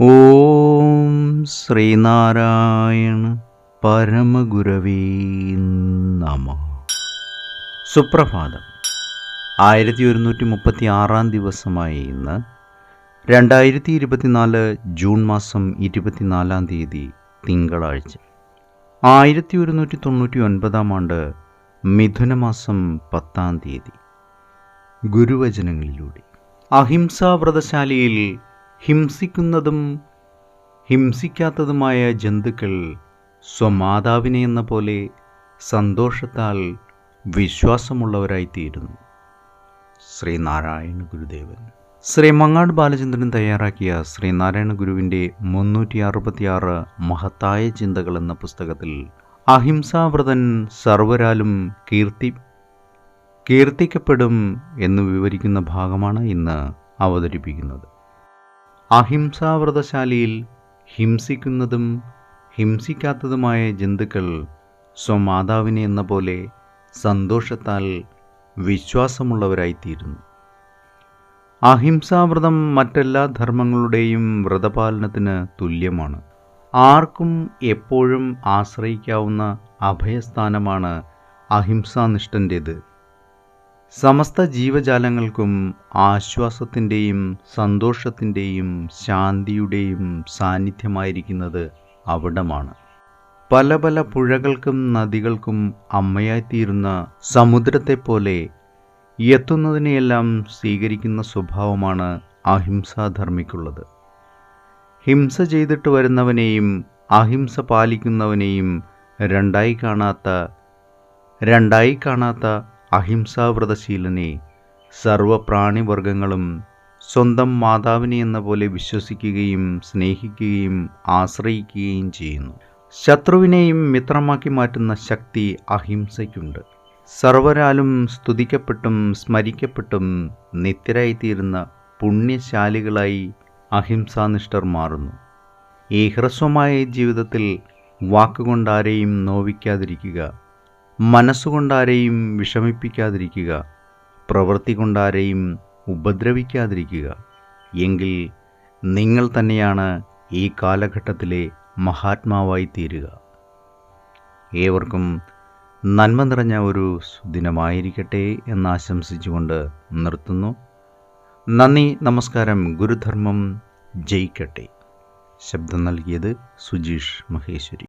ഓം ശ്രീനാരായണ പരമഗുരവീ നമ. സുപ്രഭാതം. ആയിരത്തി ഒരുന്നൂറ്റി മുപ്പത്തി ആറാം ദിവസമായ ഇന്ന് രണ്ടായിരത്തി ഇരുപത്തിനാല് ജൂൺ മാസം ഇരുപത്തിനാലാം തീയതി തിങ്കളാഴ്ച. ആയിരത്തി ഒരുന്നൂറ്റി തൊണ്ണൂറ്റി ഒൻപതാം ആണ്ട് മിഥുനമാസം പത്താം തീയതി. ഗുരുവചനങ്ങളിലൂടെ. അഹിംസാവ്രതശാലയിൽ ഹിംസിക്കുന്നതും ഹിംസിക്കാത്തതുമായ ജന്തുക്കൾ സ്വമാതാവിനെ എന്ന പോലെ സന്തോഷത്താൽ വിശ്വാസമുള്ളവരായിത്തീരുന്നു. ശ്രീനാരായണ ഗുരുദേവൻ. ശ്രീ മങ്ങാട് ബാലചന്ദ്രൻ തയ്യാറാക്കിയ ശ്രീനാരായണ ഗുരുവിന്റെ മുന്നൂറ്റി അറുപത്തിയാറ് മഹത്തായ ചിന്തകൾ എന്ന പുസ്തകത്തിൽ അഹിംസാവ്രതൻ സർവരാലും കീർത്തി കീർത്തിക്കപ്പെടും എന്ന് വിവരിക്കുന്ന ഭാഗമാണ് ഇന്ന് അവതരിപ്പിക്കുന്നത്. അഹിംസാവ്രതശാലയിൽ ഹിംസിക്കുന്നതും ഹിംസിക്കാത്തതുമായ ജന്തുക്കൾ സ്വമാതാവിനെ എന്ന പോലെ സന്തോഷത്താൽ വിശ്വാസമുള്ളവരായിത്തീരുന്നു. അഹിംസാവ്രതം മറ്റെല്ലാ ധർമ്മങ്ങളുടെയും വ്രതപാലനത്തിന് തുല്യമാണ്. ആർക്കും എപ്പോഴും ആശ്രയിക്കാവുന്ന അഭയസ്ഥാനമാണ് അഹിംസാനിഷ്ഠന്റേത്. സമസ്ത ജീവജാലങ്ങൾക്കും ആശ്വാസത്തിന്റെയും സന്തോഷത്തിന്റെയും ശാന്തിയുടെയും സാന്നിധ്യമായിരിക്കുന്നത് അവിടമാണ്. പല പല പുഴകൾക്കും നദികൾക്കും അമ്മയായിത്തീരുന്ന സമുദ്രത്തെപ്പോലെ എത്തുന്നതിനെയെല്ലാം സ്വീകരിക്കുന്ന സ്വഭാവമാണ് അഹിംസാധർമ്മിക്കുള്ളത്. ഹിംസ ചെയ്തിട്ട് വരുന്നവനെയും അഹിംസ പാലിക്കുന്നവനെയും രണ്ടായി കാണാത്ത രണ്ടായി കാണാത്ത അഹിംസാവ്രതശീലനെ സർവപ്രാണിവർഗങ്ങളും സ്വന്തം മാതാവിനെ എന്ന പോലെ വിശ്വസിക്കുകയും സ്നേഹിക്കുകയും ആശ്രയിക്കുകയും ചെയ്യുന്നു. ശത്രുവിനെയും മിത്രമാക്കി മാറ്റുന്ന ശക്തി അഹിംസയ്ക്കുണ്ട്. സർവരാലും സ്തുതിക്കപ്പെട്ടും സ്മരിക്കപ്പെട്ടും നിത്യരായിത്തീരുന്ന പുണ്യശാലികളായി അഹിംസാനിഷ്ഠർ മാറുന്നു. ഈ ഹ്രസ്വമായ ജീവിതത്തിൽ വാക്കുകൊണ്ടാരെയും നോവിക്കാതിരിക്കുക. മനസ്സുകൊണ്ടാരെയും വിഷമിപ്പിക്കാതിരിക്കുക പ്രവൃത്തി കൊണ്ടാരെയും ഉപദ്രവിക്കാതിരിക്കുക. എങ്കിൽ നിങ്ങൾ തന്നെയാണ് ഈ കാലഘട്ടത്തിലെ മഹാത്മാവായി തീരുക ഏവർക്കും നന്മ നിറഞ്ഞ ഒരു ദിനമായിരിക്കട്ടെ എന്നാശംസിച്ചുകൊണ്ട് നിർത്തുന്നു. നന്ദി നമസ്കാരം ഗുരുധർമ്മം ജയിക്കട്ടെ. ശബ്ദം നൽകിയത് സുജീഷ് മഹേശ്വരി.